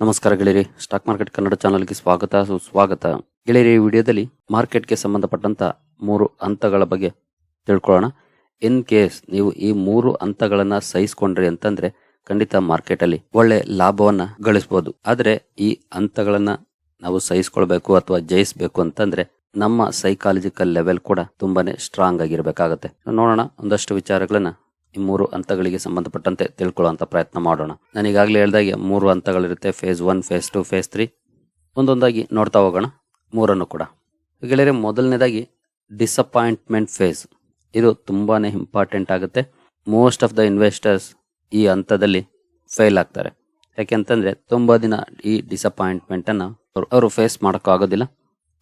ನಮಸ್ಕಾರ ಗೆಳೆಯರಿ, stock market Kannada ಚಾನಲ್ಗೆ ಸ್ವಾಗತ, ಸುಸ್ವಾಗತ. ಗೆಳೆಯರಿ, ಈ ವಿಡಿಯೋದಲ್ಲಿ ಮಾರ್ಕೆಟ್ಗೆ ಸಂಬಂಧಪಟ್ಟಂತ ಮೂರು ಹಂತಗಳ ಬಗ್ಗೆ ತಿಳ್ಕೊಳ್ಳೋಣ. ಇನ್ ಕೇಸ್ ನೀವು ಈ ಮೂರು ಹಂತಗಳನ್ನ ಸಹಿಸಿಕೊಂಡ್ರಿ ಅಂತಂದ್ರೆ ಖಂಡಿತ ಮಾರ್ಕೆಟ್ ಅಲ್ಲಿ ಒಳ್ಳೆ ಲಾಭವನ್ನ ಗಳಿಸಬಹುದು ಆದರೆ ಈ ಹಂತಗಳನ್ನ ನಾವು ಸಹಿಸ್ಕೊಳ್ಬೇಕು ಅಥವಾ ಜಯಿಸಬೇಕು ಅಂತಂದ್ರೆ ನಮ್ಮ ಸೈಕಾಲಜಿಕಲ್ ಲೆವೆಲ್ ಕೂಡ ತುಂಬಾನೇ ಸ್ಟ್ರಾಂಗ್ ಆಗಿರ್ಬೇಕಾಗತ್ತೆ. ನೋಡೋಣ, ಒಂದಷ್ಟು ವಿಚಾರಗಳನ್ನ ಈ ಮೂರು ಹಂತಗಳಿಗೆ ಸಂಬಂಧಪಟ್ಟಂತೆ ತಿಳ್ಕೊಳ್ಳುವಂತ ಪ್ರಯತ್ನ ಮಾಡೋಣ. ನಾನು ಹೇಳಿದಾಗೆ ಮೂರು ಹಂತಗಳಿರುತ್ತೆ. Phase one phase two phase three ಒಂದೊಂದಾಗಿ ನೋಡ್ತಾ ಹೋಗೋಣ. ಮೂರನ್ನು ಕೂಡ. ಗೆಳೆಯರೆ, ಮೊದಲನೇದಾಗಿ ಡಿಸಪಾಯಿಂಟ್ಮೆಂಟ್ ಫೇಸ್ ಇದು ತುಂಬಾ ಇಂಪಾರ್ಟೆಂಟ್ ಆಗುತ್ತೆ. ಮೋಸ್ಟ್ ಆಫ್ ದ ಇನ್ವೆಸ್ಟರ್ಸ್ ಈ ಹಂತದಲ್ಲಿ ಫೇಲ್ ಆಗ್ತಾರೆ. ಯಾಕೆಂತಂದ್ರೆ ತುಂಬ ದಿನ ಈ ಡಿಸಪಾಯಿಂಟ್ಮೆಂಟನ್ನು ಅವರು ಫೇಸ್ ಮಾಡೋಕ್ಕಾಗೋದಿಲ್ಲ.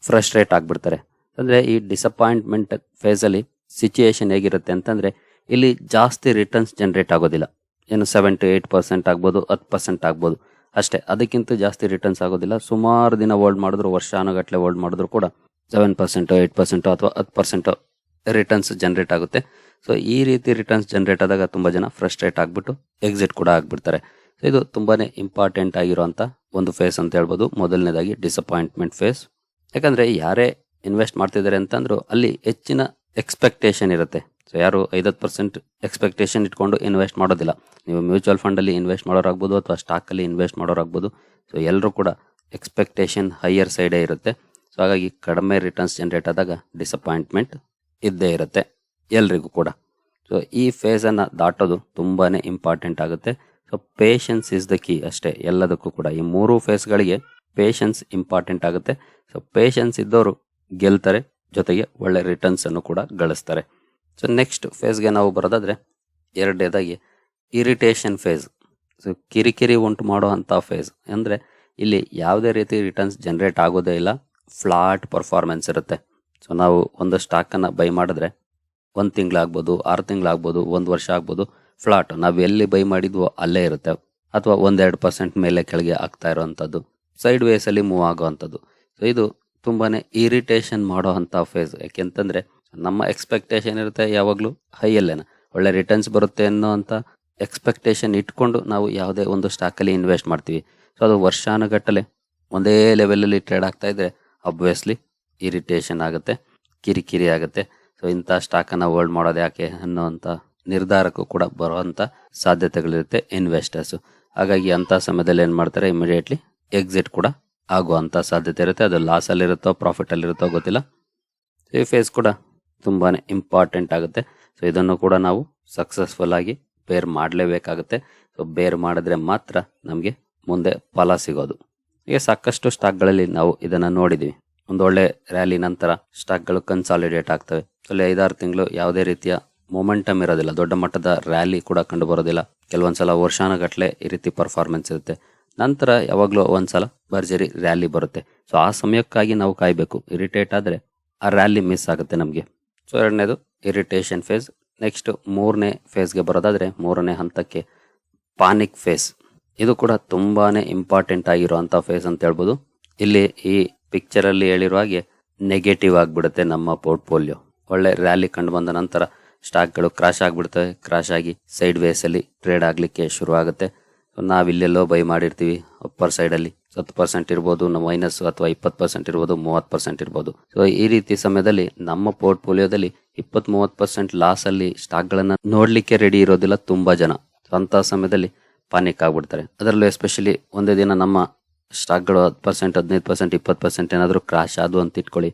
ಫ್ರಸ್ಟ್ರೇಟ್ ಆಗಿಬಿಡ್ತಾರೆ. ಅಂದರೆ ಈ ಡಿಸಪಾಯಿಂಟ್ಮೆಂಟ್ ಫೇಸಲ್ಲಿ ಸಿಚುಯೇಷನ್ ಹೇಗಿರುತ್ತೆ ಅಂತಂದ್ರೆ ಇಲ್ಲಿ ಜಾಸ್ತಿ ರಿಟರ್ನ್ಸ್ ಜನರೇಟ್ ಆಗೋದಿಲ್ಲ. ಏನು ಸೆವೆನ್ ಟು ಏಯ್ಟ್ ಪರ್ಸೆಂಟ್ ಆಗ್ಬೋದು, ಹತ್ತು ಪರ್ಸೆಂಟ್ ಆಗ್ಬೋದು. ಅಷ್ಟೇ, ಅದಕ್ಕಿಂತ ಜಾಸ್ತಿ ರಿಟರ್ನ್ಸ್ ಆಗೋದಿಲ್ಲ. ಸುಮಾರು ದಿನ ಹೋಲ್ಡ್ ಮಾಡಿದ್ರು ವರ್ಷಾನುಗಟ್ಟಲೆ ಹೋಲ್ಡ್ ಮಾಡಿದ್ರು ಕೂಡ ಸೆವೆನ್ ಪರ್ಸೆಂಟು ಏಟ್ ಪರ್ಸೆಂಟು ಅಥವಾ ಹತ್ತು ಪರ್ಸೆಂಟು ರಿಟರ್ನ್ಸ್ ಜನರೇಟ್ ಆಗುತ್ತೆ. ಸೊ ಈ ರೀತಿ ರಿಟರ್ನ್ಸ್ ಜನರೇಟ್ ಆದಾಗ ತುಂಬ ಜನ ಫ್ರಸ್ಟ್ರೇಟ್ ಆಗಿಬಿಟ್ಟು ಎಕ್ಸಿಟ್ ಕೂಡ ಆಗಿಬಿಡ್ತಾರೆ. ಇದು ತುಂಬಾ ಇಂಪಾರ್ಟೆಂಟ್ ಆಗಿರುವಂತ ಒಂದು ಫೇಸ್ ಅಂತ ಹೇಳ್ಬೋದು. ಮೊದಲನೇದಾಗಿ ಡಿಸಪಾಯಿಂಟ್ಮೆಂಟ್ ಫೇಸ್ ಯಾಕಂದ್ರೆ ಯಾರೇ ಇನ್ವೆಸ್ಟ್ ಮಾಡ್ತಿದ್ದಾರೆ ಅಂತಂದ್ರು ಅಲ್ಲಿ ಹೆಚ್ಚಿನ ಎಕ್ಸ್ಪೆಕ್ಟೇಷನ್ ಇರುತ್ತೆ. ಸೊ ಯಾರು ಐವತ್ತು ಪರ್ಸೆಂಟ್ ಎಕ್ಸ್ಪೆಕ್ಟೇಷನ್ ಇಟ್ಕೊಂಡು ಇನ್ವೆಸ್ಟ್ ಮಾಡೋದಿಲ್ಲ. ನೀವು ಮ್ಯೂಚುವಲ್ ಫಂಡಲ್ಲಿ ಇನ್ವೆಸ್ಟ್ ಮಾಡೋರಾಗ್ಬೋದು ಅಥವಾ ಸ್ಟಾಕಲ್ಲಿ ಇನ್ವೆಸ್ಟ್ ಮಾಡೋರಾಗ್ಬೋದು. ಸೊ ಎಲ್ಲರೂ ಕೂಡ ಎಕ್ಸ್ಪೆಕ್ಟೇಷನ್ ಹೈಯರ್ ಸೈಡೇ ಇರುತ್ತೆ. ಸೊ ಹಾಗಾಗಿ ಕಡಿಮೆ ರಿಟರ್ನ್ಸ್ ಜನರೇಟ್ ಆದಾಗ ಡಿಸಪಾಯಿಂಟ್ಮೆಂಟ್ ಇದ್ದೇ ಇರುತ್ತೆ ಎಲ್ರಿಗೂ ಕೂಡ. ಸೊ ಈ ಫೇಸನ್ನು ದಾಟೋದು ತುಂಬಾ ಇಂಪಾರ್ಟೆಂಟ್ ಆಗುತ್ತೆ. So patience is the key ಅಷ್ಟೇ ಎಲ್ಲದಕ್ಕೂ ಕೂಡ. ಈ ಮೂರು ಫೇಸ್ಗಳಿಗೆ ಪೇಷನ್ಸ್ ಇಂಪಾರ್ಟೆಂಟ್ ಆಗುತ್ತೆ. ಸೊ ಪೇಷನ್ಸ್ ಇದ್ದವರು ಗೆಲ್ತಾರೆ. ಜೊತೆಗೆ ಒಳ್ಳೆ ರಿಟರ್ನ್ಸ್ ಅನ್ನು ಕೂಡ ಗಳಿಸ್ತಾರೆ. ಸೊ ನೆಕ್ಸ್ಟ್ ಫೇಸ್ಗೆ ನಾವು ಬರೋದಾದ್ರೆ ಎರಡನೇದಾಗಿ ಇರಿಟೇಷನ್ ಫೇಸ್ ಸೊ ಕಿರಿಕಿರಿ ಉಂಟು ಮಾಡೋ ಫೇಸ್ ಅಂದರೆ ಇಲ್ಲಿ ಯಾವುದೇ ರೀತಿ ರಿಟರ್ನ್ಸ್ ಜನರೇಟ್ ಆಗೋದೇ ಇಲ್ಲ ಫ್ಲಾಟ್ ಪರ್ಫಾರ್ಮೆನ್ಸ್ ಇರುತ್ತೆ. ಸೊ ನಾವು ಒಂದು ಸ್ಟಾಕನ್ನು ಬೈ ಮಾಡಿದ್ರೆ ಒಂದು ತಿಂಗಳಾಗ್ಬೋದು, ಆರು ತಿಂಗಳಾಗ್ಬೋದು, ಒಂದು ವರ್ಷ ಆಗ್ಬೋದು ಫ್ಲಾಟ್ ನಾವು ಎಲ್ಲಿ ಬೈ ಮಾಡಿದ್ವೋ ಅಲ್ಲೇ ಇರುತ್ತೆ. ಅಥವಾ ಒಂದೆರಡು ಪರ್ಸೆಂಟ್ ಮೇಲೆ ಕೆಳಗೆ ಆಗ್ತಾ ಇರೋವಂಥದ್ದು. ಸೈಡ್ ವೇಸಲ್ಲಿ ಮೂವ್ ಆಗೋವಂಥದ್ದು. ಸೊ ಇದು ತುಂಬಾನೇ ಇರಿಟೇಷನ್ ಮಾಡೋ ಅಂಥ ಫೇಸ್ ಯಾಕೆಂತಂದ್ರೆ ನಮ್ಮ ಎಕ್ಸ್ಪೆಕ್ಟೇಷನ್ ಇರುತ್ತೆ ಯಾವಾಗಲೂ ಹೈಯಲ್ಲೇನ ಒಳ್ಳೆ ರಿಟರ್ನ್ಸ್ ಬರುತ್ತೆ ಅನ್ನೋ ಅಂತ ಎಕ್ಸ್ಪೆಕ್ಟೇಷನ್ ಇಟ್ಕೊಂಡು ನಾವು ಯಾವುದೇ ಒಂದು ಸ್ಟಾಕಲ್ಲಿ ಇನ್ವೆಸ್ಟ್ ಮಾಡ್ತೀವಿ. ಸೊ ಅದು ವರ್ಷಾನುಗಟ್ಟಲೆ ಒಂದೇ ಲೆವೆಲಲ್ಲಿ ಟ್ರೇಡ್ ಆಗ್ತಾ ಇದ್ರೆ ಅಬ್ವಿಯಸ್ಲಿ ಇರಿಟೇಷನ್ ಆಗುತ್ತೆ, ಕಿರಿಕಿರಿ ಆಗುತ್ತೆ. ಸೊ ಇಂಥ ಸ್ಟಾಕನ್ನು ಹೋಲ್ಡ್ ಮಾಡೋದು ಯಾಕೆ ಅನ್ನೋವಂಥ ನಿರ್ಧಾರಕ್ಕೂ ಕೂಡ ಬರುವಂಥ ಸಾಧ್ಯತೆಗಳಿರುತ್ತೆ ಇನ್ವೆಸ್ಟರ್ಸು ಹಾಗಾಗಿ ಅಂಥ ಸಮಯದಲ್ಲಿ ಏನು ಮಾಡ್ತಾರೆ? ಇಮಿಡಿಯೇಟ್ಲಿ ಎಕ್ಸಿಟ್ ಕೂಡ ಆಗುವಂಥ ಸಾಧ್ಯತೆ ಇರುತ್ತೆ. ಅದು ಲಾಸಲ್ಲಿರುತ್ತೋ ಪ್ರಾಫಿಟಲ್ಲಿರುತ್ತೋ ಗೊತ್ತಿಲ್ಲ. ಈ ಫೇಸ್ ಕೂಡ ತುಂಬಾ ಇಂಪಾರ್ಟೆಂಟ್ ಆಗುತ್ತೆ. ಸೊ ಇದನ್ನು ಕೂಡ ನಾವು ಸಕ್ಸಸ್ಫುಲ್ ಆಗಿ ಬೇರ್ ಮಾಡಲೇಬೇಕಾಗುತ್ತೆ. ಸೊ ಬೇರ್ ಮಾಡಿದ್ರೆ ಮಾತ್ರ ನಮಗೆ ಮುಂದೆ ಫಲ ಸಿಗೋದು. ಈಗ ಸಾಕಷ್ಟು ಸ್ಟಾಕ್ಗಳಲ್ಲಿ ನಾವು ಇದನ್ನು ನೋಡಿದ್ದೀವಿ ಒಂದು ಒಳ್ಳೆ ರ್ಯಾಲಿ ನಂತರ ಸ್ಟಾಕ್ಗಳು ಕನ್ಸಾಲಿಡೇಟ್ ಆಗ್ತವೆ. ಅಲ್ಲಿ ಐದಾರು ತಿಂಗಳು ಯಾವುದೇ ರೀತಿಯ ಮೊಮೆಂಟಮ್ ಇರೋದಿಲ್ಲ. ದೊಡ್ಡ ಮಟ್ಟದ ರ್ಯಾಲಿ ಕೂಡ ಕಂಡು ಬರೋದಿಲ್ಲ. ಕೆಲವೊಂದ್ಸಲ ವರ್ಷಾನಗಟ್ಟಲೆ ಈ ರೀತಿ ಪರ್ಫಾರ್ಮೆನ್ಸ್ ಇರುತ್ತೆ. ನಂತರ ಯಾವಾಗಲೂ ಒಂದ್ಸಲ ಭರ್ಜರಿ ರ್ಯಾಲಿ ಬರುತ್ತೆ. ಸೊ ಆ ಸಮಯಕ್ಕಾಗಿ ನಾವು ಕಾಯಬೇಕು. ಇರಿಟೇಟ್ ಆದರೆ ಆ ರ್ಯಾಲಿ ಮಿಸ್ ಆಗುತ್ತೆ ನಮಗೆ. ಸೊ ಎರಡನೇದು ಇರಿಟೇಷನ್ ಫೇಸ್ ನೆಕ್ಸ್ಟ್ ಮೂರನೇ ಫೇಸ್ಗೆ ಬರೋದಾದರೆ ಮೂರನೇ ಹಂತಕ್ಕೆ ಪಾನಿಕ್ ಫೇಸ್ ಇದು ಕೂಡ ತುಂಬಾ ಇಂಪಾರ್ಟೆಂಟ್ ಆಗಿರುವಂಥ ಫೇಸ್ ಅಂತ ಹೇಳ್ಬೋದು. ಇಲ್ಲಿ ಈ ಪಿಕ್ಚರಲ್ಲಿ ಹೇಳಿರುವ ಹಾಗೆ ನೆಗೆಟಿವ್ ಆಗಿಬಿಡುತ್ತೆ ನಮ್ಮ ಪೋರ್ಟ್ಫೋಲಿಯೋ ಒಳ್ಳೆ ರ್ಯಾಲಿ ಕಂಡು ಬಂದ ನಂತರ ಸ್ಟಾಕ್ಗಳು ಕ್ರಾಶ್ ಆಗಿಬಿಡ್ತವೆ ಕ್ರಾಶ್ ಆಗಿ ಸೈಡ್ ವೇಸಲ್ಲಿ ಟ್ರೇಡ್ ಆಗಲಿಕ್ಕೆ ಶುರು ಆಗುತ್ತೆ ನಾವಿಲ್ಲೆಲ್ಲೋ ಬೈ ಮಾಡಿರ್ತೀವಿ ಅಪ್ಪರ್ ಸೈಡಲ್ಲಿ ಹತ್ತು ಪರ್ಸೆಂಟ್ ಇರ್ಬೋದು ಮೈನಸ್ ಅಥವಾ ಇಪ್ಪತ್ತು ಪರ್ಸೆಂಟ್ ಇರ್ಬೋದು, ಮೂವತ್ತು ಪರ್ಸೆಂಟ್ ಇರ್ಬೋದು. ಸೊ ಈ ರೀತಿ ಸಮಯದಲ್ಲಿ ನಮ್ಮ ಪೋರ್ಟ್ಫೋಲಿಯೋದಲ್ಲಿ ಇಪ್ಪತ್ತ್ ಮೂವತ್ತು ಪರ್ಸೆಂಟ್ ಲಾಸಲ್ಲಿ ಸ್ಟಾಕ್ಗಳನ್ನು ನೋಡಲಿಕ್ಕೆ ರೆಡಿ ಇರೋದಿಲ್ಲ ತುಂಬ ಜನ. ಅಂಥ ಸಮಯದಲ್ಲಿ ಪಾನಿಕ್ ಆಗಿಬಿಡ್ತಾರೆ. ಅದರಲ್ಲೂ ಎಸ್ಪೆಷಲಿ ಒಂದೇ ದಿನ ನಮ್ಮ ಸ್ಟಾಕ್ಗಳು ಹತ್ತು ಪರ್ಸೆಂಟ್ ಹದಿನೈದು ಪರ್ಸೆಂಟ್ ಇಪ್ಪತ್ತು ಪರ್ಸೆಂಟ್ ಏನಾದರೂ ಕ್ರಾಶ್ ಆದವು ಅಂತ ಇಟ್ಕೊಳ್ಳಿ,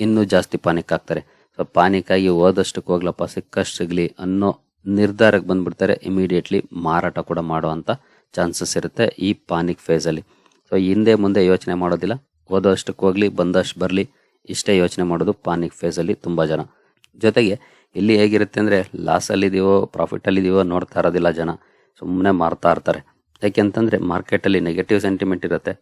ಇನ್ನೂ ಜಾಸ್ತಿ ಪಾನಿಕ್ ಆಗ್ತಾರೆ. ಸೊ ಪಾನಿಕ್ ಆಗಿ ಹೋದಷ್ಟಕ್ಕೆ ಹೋಗ್ಲಪ್ಪ, ಸಿಕ್ಕಷ್ಟು ಸಿಗಲಿ ಅನ್ನೋ ನಿರ್ಧಾರಕ್ಕೆ ಬಂದ್ಬಿಡ್ತಾರೆ ಇಮಿಡಿಯೇಟ್ಲಿ ಮಾರಾಟ ಕೂಡ ಮಾಡುವಂತ ಚಾನ್ಸಸ್ ಇರುತ್ತೆ ಈ ಪಾನಿಕ್ ಫೇಸಲ್ಲಿ ಸೊ ಹಿಂದೆ ಮುಂದೆ ಯೋಚನೆ ಮಾಡೋದಿಲ್ಲ. ಹೋದಷ್ಟಕ್ಕೆ ಹೋಗಲಿ, ಬಂದಷ್ಟು ಬರಲಿ, ಇಷ್ಟೇ ಯೋಚನೆ ಮಾಡೋದು ಪಾನಿಕ್ ಫೇಸಲ್ಲಿ ತುಂಬ ಜನ. ಜೊತೆಗೆ, ಇಲ್ಲಿ ಹೇಗಿರುತ್ತೆ ಅಂದರೆ ಲಾಸಲ್ಲಿದೆಯೋ ಪ್ರಾಫಿಟಲ್ಲಿದೆಯೋ ನೋಡ್ತಾ ಇರೋದಿಲ್ಲ ಜನ. ಸುಮ್ಮನೆ ಮಾರ್ತಾ ಇರ್ತಾರೆ. ಯಾಕೆಂತಂದರೆ ಮಾರ್ಕೆಟಲ್ಲಿ ನೆಗೆಟಿವ್ ಸೆಂಟಿಮೆಂಟ್ ಇರುತ್ತೆ.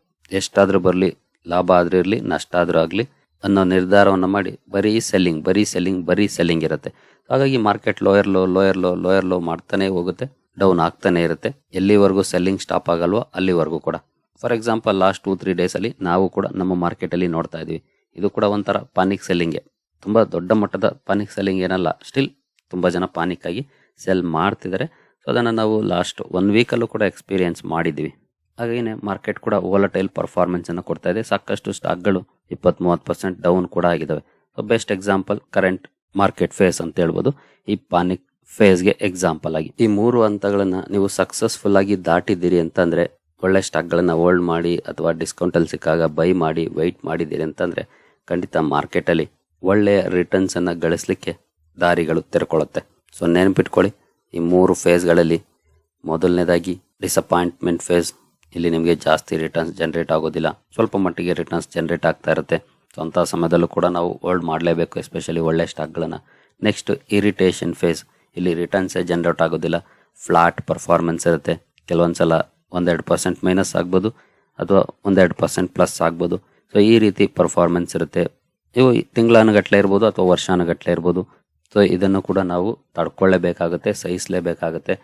ಎಷ್ಟಾದರೂ ಬರಲಿ, ಲಾಭ ಆದರೂ ಇರಲಿ, ನಷ್ಟ ಆದರೂ ಆಗಲಿ, ಅನ್ನೋ ನಿರ್ಧಾರವನ್ನು ಮಾಡಿ ಬರೀ ಸೆಲ್ಲಿಂಗ್ ಬರೀ ಸೆಲ್ಲಿಂಗ್ ಬರೀ ಸೆಲ್ಲಿಂಗ್ ಇರುತ್ತೆ. ಹಾಗಾಗಿ market lower low lower low lower low ಮಾಡ್ತಾನೆ ಹೋಗುತ್ತೆ. ಡೌನ್ ಆಗ್ತಾನೆ ಇರುತ್ತೆ. ಎಲ್ಲಿವರೆಗೂ ಸೆಲ್ಲಿಂಗ್ ಸ್ಟಾಪ್ ಆಗಲ್ವೋ ಅಲ್ಲಿವರೆಗೂ ಕೂಡ. For example last two three ಡೇಸಲ್ಲಿ ನಾವು ಕೂಡ ನಮ್ಮ ಮಾರ್ಕೆಟಲ್ಲಿ ನೋಡ್ತಾ ಇದ್ವಿ. ಇದು ಕೂಡ ಒಂಥರ ಪಾನಿಕ್ ಸೆಲ್ಲಿಂಗೆ ತುಂಬ ದೊಡ್ಡ ಮಟ್ಟದ ಪಾನಿಕ್ ಸೆಲ್ಲಿಂಗ್ ಏನಲ್ಲ ಸ್ಟಿಲ್ ತುಂಬ ಜನ ಪಾನಿಕ್ ಆಗಿ ಸೆಲ್ ಮಾಡ್ತಿದ್ದಾರೆ. ಸೊ ಅದನ್ನು ನಾವು ಲಾಸ್ಟ್ ಒನ್ ವೀಕಲ್ಲೂ ಕೂಡ ಎಕ್ಸ್ಪೀರಿಯೆನ್ಸ್ ಮಾಡಿದ್ವಿ. ಹಾಗೆಯೇ ಮಾರ್ಕೆಟ್ ಕೂಡ ಓಲಟೈಲ್ ಪರ್ಫಾರ್ಮೆನ್ಸನ್ನು ಕೊಡ್ತಾ ಇದೆ. ಸಾಕಷ್ಟು ಸ್ಟಾಕ್ಗಳು ಇಪ್ಪತ್ತ್ ಮೂವತ್ತು ಪರ್ಸೆಂಟ್ ಡೌನ್ ಕೂಡ ಆಗಿದ್ದಾವೆ so best example current market phase ಅಂತ ಹೇಳ್ಬೋದು. ಈ ಪಾನಿಕ್ ಫೇಸ್ಗೆ ಎಕ್ಸಾಂಪಲ್ ಆಗಿ. ಈ ಮೂರು ಹಂತಗಳನ್ನ ನೀವು ಸಕ್ಸಸ್ಫುಲ್ ಆಗಿ ದಾಟಿದ್ದೀರಿ ಅಂತಂದ್ರೆ, ಒಳ್ಳೆ ಸ್ಟಾಕ್ಗಳನ್ನ ಹೋಲ್ಡ್ ಮಾಡಿ ಅಥವಾ ಡಿಸ್ಕೌಂಟ್ ಅಲ್ಲಿ ಸಿಕ್ಕಾಗ ಬೈ ಮಾಡಿ ವೈಟ್ ಮಾಡಿದ್ದೀರಿ ಅಂತಂದ್ರೆ, ಖಂಡಿತ ಮಾರ್ಕೆಟ್ ಅಲ್ಲಿ ಒಳ್ಳೆಯ ರಿಟರ್ನ್ಸ್ ಅನ್ನ ಗಳಿಸ್ಲಿಕ್ಕೆ ದಾರಿಗಳು ತೆರ್ಕೊಳ್ಳುತ್ತೆ ಸೊ ನೆನಪಿಟ್ಕೊಳ್ಳಿ, ಈ ಮೂರು ಫೇಸ್ಗಳಲ್ಲಿ ಮೊದಲನೇದಾಗಿ ಡಿಸಪಾಯಿಂಟ್ಮೆಂಟ್ ಫೇಸ್ ಇಲ್ಲಿ ನಿಮಗೆ ಜಾಸ್ತಿ ರಿಟರ್ನ್ಸ್ ಜನರೇಟ್ ಆಗೋದಿಲ್ಲ. ಸ್ವಲ್ಪ ಮಟ್ಟಿಗೆ ರಿಟರ್ನ್ಸ್ ಜನರೇಟ್ ಆಗ್ತಾ ಇರುತ್ತೆ. ಸೊ ಸಮಯದಲ್ಲೂ ಕೂಡ ನಾವು ಹೋಲ್ಡ್ ಮಾಡಲೇಬೇಕು ಎಸ್ಪೆಷಲಿ ಒಳ್ಳೆ ಸ್ಟಾಕ್ಗಳನ್ನು. ನೆಕ್ಸ್ಟ್ ಇರಿಟೇಷನ್ ಫೇಸ್ ಇಲ್ಲಿ ರಿಟರ್ನ್ಸೇ ಜನರೇಟ್ ಆಗೋದಿಲ್ಲ. ಫ್ಲಾಟ್ ಪರ್ಫಾರ್ಮೆನ್ಸ್ ಇರುತ್ತೆ. ಕೆಲವೊಂದು ಸಲ ಒಂದೆರಡು ಪರ್ಸೆಂಟ್ ಮೈನಸ್ ಆಗ್ಬೋದು, ಅಥವಾ ಒಂದೆರಡು ಪರ್ಸೆಂಟ್ ಪ್ಲಸ್ ಆಗ್ಬೋದು. ಸೊ ಈ ರೀತಿ ಪರ್ಫಾರ್ಮೆನ್ಸ್ ಇರುತ್ತೆ. ಇವು ತಿಂಗಳಾನುಗಟ್ಲೆ ಇರ್ಬೋದು, ಅಥವಾ ವರ್ಷಾನುಗಟ್ಲೆ ಇರ್ಬೋದು. ಸೊ ಇದನ್ನು ಕೂಡ ನಾವು ತಡ್ಕೊಳ್ಳೇಬೇಕಾಗುತ್ತೆ, ಸಹಿಸಲೇಬೇಕಾಗುತ್ತೆ.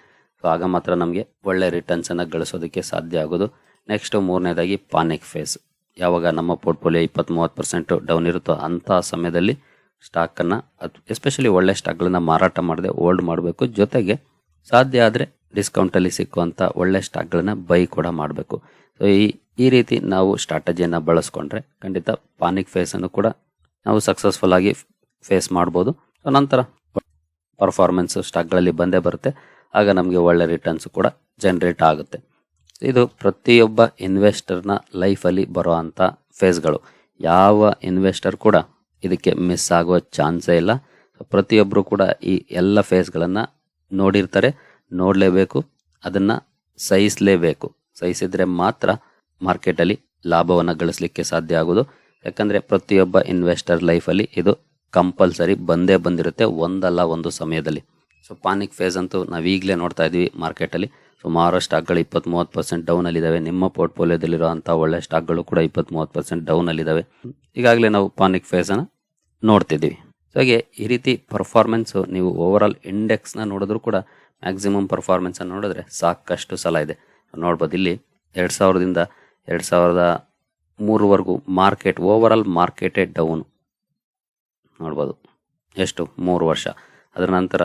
ಸೊ ಆಗ ಮಾತ್ರ ನಮಗೆ ಒಳ್ಳೆ ರಿಟರ್ನ್ಸನ್ನು ಗಳಿಸೋದಕ್ಕೆ ಸಾಧ್ಯ ಆಗೋದು. ನೆಕ್ಸ್ಟ್ ಮೂರನೇದಾಗಿ ಪಾನಿಕ್ ಫೇಸ್ ಯಾವಾಗ ನಮ್ಮ ಪೋರ್ಟ್ಫೋಲಿಯೋ ಇಪ್ಪತ್ತು ಮೂವತ್ತು ಪರ್ಸೆಂಟ್ ಡೌನ್ ಇರುತ್ತೋ ಅಂಥ ಸಮಯದಲ್ಲಿ ಸ್ಟಾಕನ್ನು, ಅದು ಎಸ್ಪೆಷಲಿ ಒಳ್ಳೆ ಸ್ಟಾಕ್ಗಳನ್ನ ಮಾರಾಟ ಮಾಡದೆ ಹೋಲ್ಡ್ ಮಾಡಬೇಕು. ಜೊತೆಗೆ ಸಾಧ್ಯ ಆದರೆ ಡಿಸ್ಕೌಂಟಲ್ಲಿ ಸಿಕ್ಕುವಂಥ ಒಳ್ಳೆ ಸ್ಟಾಕ್ಗಳನ್ನ ಬೈ ಕೂಡ ಮಾಡಬೇಕು. ಸೊ ಈ ಈ ರೀತಿ ನಾವು ಸ್ಟ್ರಾಟಜಿಯನ್ನು ಬಳಸ್ಕೊಂಡ್ರೆ ಖಂಡಿತ ಪಾನಿಕ್ ಫೇಸನ್ನು ಕೂಡ ನಾವು ಸಕ್ಸಸ್ಫುಲ್ ಆಗಿ ಫೇಸ್ ಮಾಡ್ಬೋದು. ಸೊ ನಂತರ ಪರ್ಫಾರ್ಮೆನ್ಸು ಸ್ಟಾಕ್ಗಳಲ್ಲಿ ಬಂದೇ ಬರುತ್ತೆ. ಆಗ ನಮಗೆ ಒಳ್ಳೆ ರಿಟರ್ನ್ಸ್ ಕೂಡ ಜನ್ರೇಟ್ ಆಗುತ್ತೆ. ಇದು ಪ್ರತಿಯೊಬ್ಬ ಇನ್ವೆಸ್ಟರ್ನ ಲೈಫಲ್ಲಿ ಬರೋ ಅಂಥ ಫೇಸ್ಗಳು ಯಾವ ಇನ್ವೆಸ್ಟರ್ ಕೂಡ ಇದಕ್ಕೆ ಮಿಸ್ ಆಗುವ ಚಾನ್ಸೇ ಇಲ್ಲ. ಪ್ರತಿಯೊಬ್ಬರು ಕೂಡ ಈ ಎಲ್ಲ ಫೇಸ್ಗಳನ್ನು ನೋಡಿರ್ತಾರೆ, ನೋಡಲೇಬೇಕು, ಅದನ್ನು ಸಹಿಸಲೇಬೇಕು. ಸಹಿಸಿದರೆ ಮಾತ್ರ ಮಾರ್ಕೆಟಲ್ಲಿ ಲಾಭವನ್ನು ಗಳಿಸಲಿಕ್ಕೆ ಸಾಧ್ಯ ಆಗೋದು. ಯಾಕಂದರೆ ಪ್ರತಿಯೊಬ್ಬ ಇನ್ವೆಸ್ಟರ್ ಲೈಫಲ್ಲಿ ಇದು ಕಂಪಲ್ಸರಿ ಬಂದೇ ಬಂದಿರುತ್ತೆ ಒಂದಲ್ಲ ಒಂದು ಸಮಯದಲ್ಲಿ. ಸೊ ಪಾನಿಕ್ ಫೇಸ್ ಅಂತೂ ನಾವು ಈಗಲೇ ನೋಡ್ತಾ ಇದ್ದೀವಿ ಮಾರ್ಕೆಟಲ್ಲಿ ಸುಮಾರು ಸ್ಟಾಕ್ಗಳು ಇಪ್ಪತ್ತ್ ಮೂವತ್ತು ಪರ್ಸೆಂಟ್ ಡೌನಲ್ಲಿದ್ದಾವೆ. ನಿಮ್ಮ ಪೋರ್ಟ್ಫೋಲಿಯೋದಲ್ಲಿರುವಂಥ ಒಳ್ಳೆ ಸ್ಟಾಕ್ಗಳು ಕೂಡ ಇಪ್ಪತ್ತ್ ಮೂವತ್ತು ಪರ್ಸೆಂಟ್ ಡೌನಲ್ಲಿದ್ದಾವೆ. ಈಗಾಗಲೇ ನಾವು ಪಾನಿಕ್ ಫೇಸನ್ನು ನೋಡ್ತಿದ್ದೀವಿ. ಸೊ ಹಾಗೆ ಈ ರೀತಿ ಪರ್ಫಾರ್ಮೆನ್ಸು ನೀವು ಓವರ್ ಆಲ್ ಇಂಡೆಕ್ಸ್ನ ನೋಡಿದ್ರೂ ಕೂಡ ಮ್ಯಾಕ್ಸಿಮಮ್ ಪರ್ಫಾರ್ಮೆನ್ಸನ್ನು ನೋಡಿದ್ರೆ ಸಾಕಷ್ಟು ಸಲ ಇದೆ. ನೋಡ್ಬೋದು ಇಲ್ಲಿ ಎರಡು ಸಾವಿರದಿಂದ ಎರಡು ಸಾವಿರದ ಮೂರುವರೆಗೂ ಮಾರ್ಕೆಟ್ ಓವರ್ ಆಲ್ ಮಾರ್ಕೆಟೇ ಡೌನ್ ನೋಡ್ಬೋದು. ಎಷ್ಟು? ಮೂರು ವರ್ಷ. ಅದರ ನಂತರ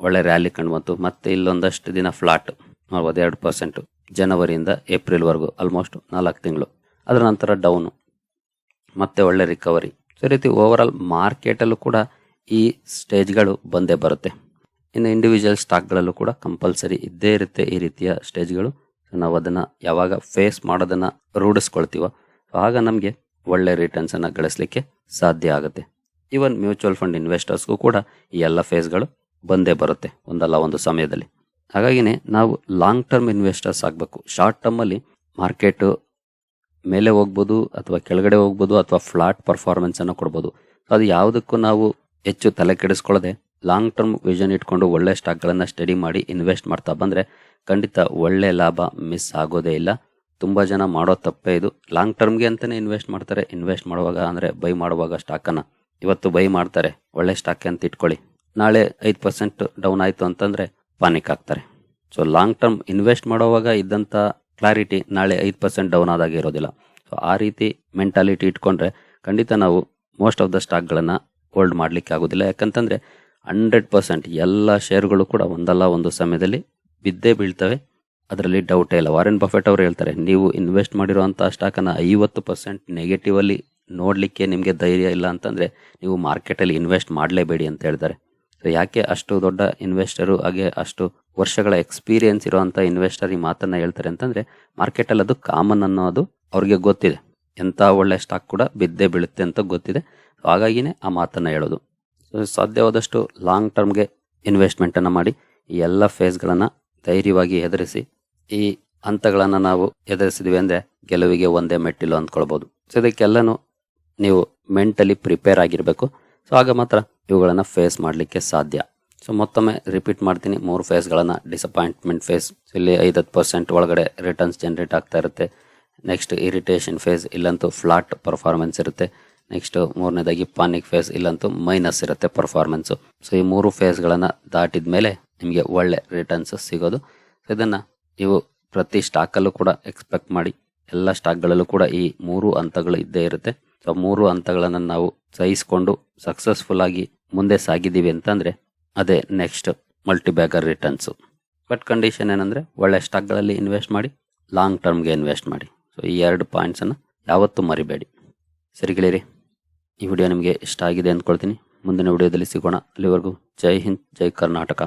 ಒಳ್ಳೆ ರ್ಯಾಲಿ ಕಂಡು ಮತ್ತೆ ಇಲ್ಲೊಂದಷ್ಟು ದಿನ ಫ್ಲಾಟ್ ನೋಡ್ಬೋದು ಎರಡು ಪರ್ಸೆಂಟು ಜನವರಿಯಿಂದ ಏಪ್ರಿಲ್ವರೆಗೂ ಆಲ್ಮೋಸ್ಟ್ ನಾಲ್ಕು ತಿಂಗಳು. ಅದರ ನಂತರ ಡೌನು ಮತ್ತೆ ಒಳ್ಳೆ ರಿಕವರಿ ಸೊ ರೀತಿ ಓವರ್ ಆಲ್ ಮಾರ್ಕೆಟಲ್ಲೂ ಕೂಡ ಈ ಸ್ಟೇಜ್ಗಳು ಬಂದೇ ಬರುತ್ತೆ. ಇನ್ನು ಇಂಡಿವಿಜುವಲ್ ಸ್ಟಾಕ್ಗಳಲ್ಲೂ ಕೂಡ ಕಂಪಲ್ಸರಿ ಇದ್ದೇ ಇರುತ್ತೆ ಈ ರೀತಿಯ ಸ್ಟೇಜ್ಗಳು ನಾವು ಅದನ್ನು ಯಾವಾಗ ಫೇಸ್ ಮಾಡೋದನ್ನು ರೂಢಿಸ್ಕೊಳ್ತೀವೋ, ಆಗ ನಮಗೆ ಒಳ್ಳೆ ರಿಟರ್ನ್ಸನ್ನು ಗಳಿಸಲಿಕ್ಕೆ ಸಾಧ್ಯ ಆಗುತ್ತೆ. ಈವನ್ ಮ್ಯೂಚುವಲ್ ಫಂಡ್ ಇನ್ವೆಸ್ಟರ್ಸ್ಗೂ ಕೂಡ ಈ ಎಲ್ಲ ಫೇಸ್ಗಳು ಬಂದೇ ಬರುತ್ತೆ, ಒಂದಲ್ಲ ಒಂದು ಸಮಯದಲ್ಲಿ. ಹಾಗಾಗಿನೇ ನಾವು ಲಾಂಗ್ ಟರ್ಮ್ ಇನ್ವೆಸ್ಟರ್ಸ್ ಆಗಬೇಕು. ಶಾರ್ಟ್ ಟರ್ಮಲ್ಲಿ ಮಾರ್ಕೆಟ್ ಮೇಲೆ ಹೋಗ್ಬೋದು, ಅಥವಾ ಕೆಳಗಡೆ ಹೋಗ್ಬೋದು, ಅಥವಾ ಫ್ಲಾಟ್ ಪರ್ಫಾರ್ಮೆನ್ಸನ್ನು ಕೊಡ್ಬೋದು. ಸೊ ಅದು ಯಾವುದಕ್ಕೂ ನಾವು ಹೆಚ್ಚು ತಲೆ ಕೆಡಿಸ್ಕೊಳ್ಳದೆ ಲಾಂಗ್ ಟರ್ಮ್ ವಿಷನ್ ಇಟ್ಕೊಂಡು ಒಳ್ಳೆ ಸ್ಟಾಕ್ಗಳನ್ನು ಸ್ಟಡಿ ಮಾಡಿ ಇನ್ವೆಸ್ಟ್ ಮಾಡ್ತಾ ಬಂದರೆ ಖಂಡಿತ ಒಳ್ಳೆ ಲಾಭ ಮಿಸ್ ಆಗೋದೇ ಇಲ್ಲ. ತುಂಬ ಜನ ಮಾಡೋ ತಪ್ಪೇ ಇದು. ಲಾಂಗ್ ಟರ್ಮ್ಗೆ ಅಂತಲೇ ಇನ್ವೆಸ್ಟ್ ಮಾಡ್ತಾರೆ. ಇನ್ವೆಸ್ಟ್ ಮಾಡುವಾಗ ಅಂದರೆ ಬೈ ಮಾಡುವಾಗ ಸ್ಟಾಕನ್ನು ಇವತ್ತು ಬೈ ಮಾಡ್ತಾರೆ. ಒಳ್ಳೆ ಸ್ಟಾಕ್ ಅಂತ ಇಟ್ಕೊಳ್ಳಿ. ನಾಳೆ ಐದು ಪರ್ಸೆಂಟ್ ಡೌನ್ ಆಯಿತು ಅಂತಂದರೆ ಪಾನಿಕ್ ಆಗ್ತಾರೆ. ಸೊ ಲಾಂಗ್ ಟರ್ಮ್ ಇನ್ವೆಸ್ಟ್ ಮಾಡುವಾಗ ಇದ್ದಂಥ ಕ್ಲಾರಿಟಿ ನಾಳೆ ಐದು ಪರ್ಸೆಂಟ್ ಡೌನ್ ಆದಾಗ ಇರೋದಿಲ್ಲ. ಸೊ ಆ ರೀತಿ ಮೆಂಟಾಲಿಟಿ ಇಟ್ಕೊಂಡ್ರೆ ಖಂಡಿತ ನಾವು ಮೋಸ್ಟ್ ಆಫ್ ದ ಸ್ಟಾಕ್ಗಳನ್ನು ಹೋಲ್ಡ್ ಮಾಡಲಿಕ್ಕೆ ಆಗೋದಿಲ್ಲ. ಯಾಕಂತಂದರೆ ಹಂಡ್ರೆಡ್ ಪರ್ಸೆಂಟ್ ಎಲ್ಲ ಶೇರ್ಗಳು ಕೂಡ ಒಂದಲ್ಲ ಒಂದು ಸಮಯದಲ್ಲಿ ಬಿದ್ದೇ ಬೀಳ್ತವೆ. ಅದರಲ್ಲಿ ಡೌಟೇ ಇಲ್ಲ. ವಾರೆನ್ ಬಫೆಟ್ ಅವರು ಹೇಳ್ತಾರೆ, ನೀವು ಇನ್ವೆಸ್ಟ್ ಮಾಡಿರುವಂಥ ಸ್ಟಾಕನ್ನು ಐವತ್ತು ಪರ್ಸೆಂಟ್ ನೆಗೆಟಿವಲ್ಲಿ ನೋಡಲಿಕ್ಕೆ ನಿಮಗೆ ಧೈರ್ಯ ಇಲ್ಲ ಅಂತಂದರೆ ನೀವು ಮಾರ್ಕೆಟಲ್ಲಿ ಇನ್ವೆಸ್ಟ್ ಮಾಡಲೇಬೇಡಿ ಅಂತ ಹೇಳ್ತಾರೆ. ಸೊ ಯಾಕೆ ಅಷ್ಟು ದೊಡ್ಡ ಇನ್ವೆಸ್ಟರು ಹಾಗೆ ಅಷ್ಟು ವರ್ಷಗಳ ಎಕ್ಸ್ಪೀರಿಯನ್ಸ್ ಇರುವಂಥ ಇನ್ವೆಸ್ಟರ್ ಈ ಮಾತನ್ನ ಹೇಳ್ತಾರೆ ಅಂತಂದ್ರೆ ಮಾರ್ಕೆಟಲ್ಲಿ ಅದು ಕಾಮನ್ ಅನ್ನೋದು ಅವ್ರಿಗೆ ಗೊತ್ತಿದೆ. ಎಂಥ ಒಳ್ಳೆ ಸ್ಟಾಕ್ ಕೂಡ ಬಿದ್ದೇ ಬೀಳುತ್ತೆ ಅಂತ ಗೊತ್ತಿದೆ. ಹಾಗಾಗಿನೇ ಆ ಮಾತನ್ನ ಹೇಳೋದು. ಸೊ ಸಾಧ್ಯವಾದಷ್ಟು ಲಾಂಗ್ ಟರ್ಮ್ಗೆ ಇನ್ವೆಸ್ಟ್ಮೆಂಟನ್ನು ಮಾಡಿ, ಈ ಎಲ್ಲ ಫೇಸ್ಗಳನ್ನು ಧೈರ್ಯವಾಗಿ ಎದುರಿಸಿ, ಈ ಹಂತಗಳನ್ನು ನಾವು ಎದುರಿಸಿದ್ವಿ ಅಂದರೆ ಗೆಲುವಿಗೆ ಒಂದೇ ಮೆಟ್ಟಿಲು ಅಂದ್ಕೊಳ್ಬೋದು. ಸೊ ಇದಕ್ಕೆಲ್ಲನೂ ನೀವು ಮೆಂಟಲಿ ಪ್ರಿಪೇರ್ ಆಗಿರಬೇಕು. ಸೊ ಆಗ ಮಾತ್ರ ಇವುಗಳನ್ನು ಫೇಸ್ ಮಾಡಲಿಕ್ಕೆ ಸಾಧ್ಯ. ಸೊ ಮತ್ತೊಮ್ಮೆ ರಿಪೀಟ್ ಮಾಡ್ತೀನಿ. ಮೂರು ಫೇಸ್ಗಳನ್ನು ಡಿಸಪಾಯಿಂಟ್ಮೆಂಟ್ ಫೇಸ್ ಇಲ್ಲಿ ಐದತ್ತು ಪರ್ಸೆಂಟ್ ಒಳಗಡೆ ರಿಟರ್ನ್ಸ್ ಜನರೇಟ್ ಆಗ್ತಾ ಇರುತ್ತೆ. ನೆಕ್ಸ್ಟ್ ಇರಿಟೇಷನ್ ಫೇಸ್ ಇಲ್ಲಂತೂ ಫ್ಲಾಟ್ ಪರ್ಫಾರ್ಮೆನ್ಸ್ ಇರುತ್ತೆ. ನೆಕ್ಸ್ಟ್ ಮೂರನೇದಾಗಿ ಪಾನಿಕ್ ಫೇಸ್ ಇಲ್ಲಂತೂ ಮೈನಸ್ ಇರುತ್ತೆ ಪರ್ಫಾರ್ಮೆನ್ಸು ಸೊ ಈ ಮೂರು ಫೇಸ್ಗಳನ್ನು ದಾಟಿದ ಮೇಲೆ ನಿಮಗೆ ಒಳ್ಳೆ ರಿಟರ್ನ್ಸ್ ಸಿಗೋದು. ಸೊ ಇದನ್ನು ನೀವು ಪ್ರತಿ ಸ್ಟಾಕಲ್ಲೂ ಕೂಡ ಎಕ್ಸ್ಪೆಕ್ಟ್ ಮಾಡಿ. ಎಲ್ಲ ಸ್ಟಾಕ್ಗಳಲ್ಲೂ ಕೂಡ ಈ ಮೂರು ಹಂತಗಳು ಇದ್ದೇ ಇರುತ್ತೆ. ಮೂರು ಹಂತಗಳನ್ನು ನಾವು ಸಹಿಸಿಕೊಂಡು ಸಕ್ಸಸ್ಫುಲ್ ಆಗಿ ಮುಂದೆ ಸಾಗಿದ್ದೀವಿ ಅಂತಂದರೆ ಅದೇ next multibagger returns but condition ಏನಂದರೆ ಒಳ್ಳೆ ಸ್ಟಾಕ್ಗಳಲ್ಲಿ ಇನ್ವೆಸ್ಟ್ ಮಾಡಿ ಲಾಂಗ್ ಟರ್ಮ್ಗೆ ಇನ್ವೆಸ್ಟ್ ಮಾಡಿ. ಸೊ ಈ ಎರಡು ಪಾಯಿಂಟ್ಸನ್ನು ಯಾವತ್ತೂ ಮರಿಬೇಡಿ. ಸರಿ ಗೆಳೆಯರಿ, ಈ ವಿಡಿಯೋ ನಿಮಗೆ ಇಷ್ಟ ಆಗಿದೆ ಅಂದ್ಕೊಳ್ತೀನಿ. ಮುಂದಿನ ವಿಡಿಯೋದಲ್ಲಿ ಸಿಗೋಣ. ಅಲ್ಲಿವರೆಗೂ ಜೈ ಹಿಂದ್, ಜೈ ಕರ್ನಾಟಕ.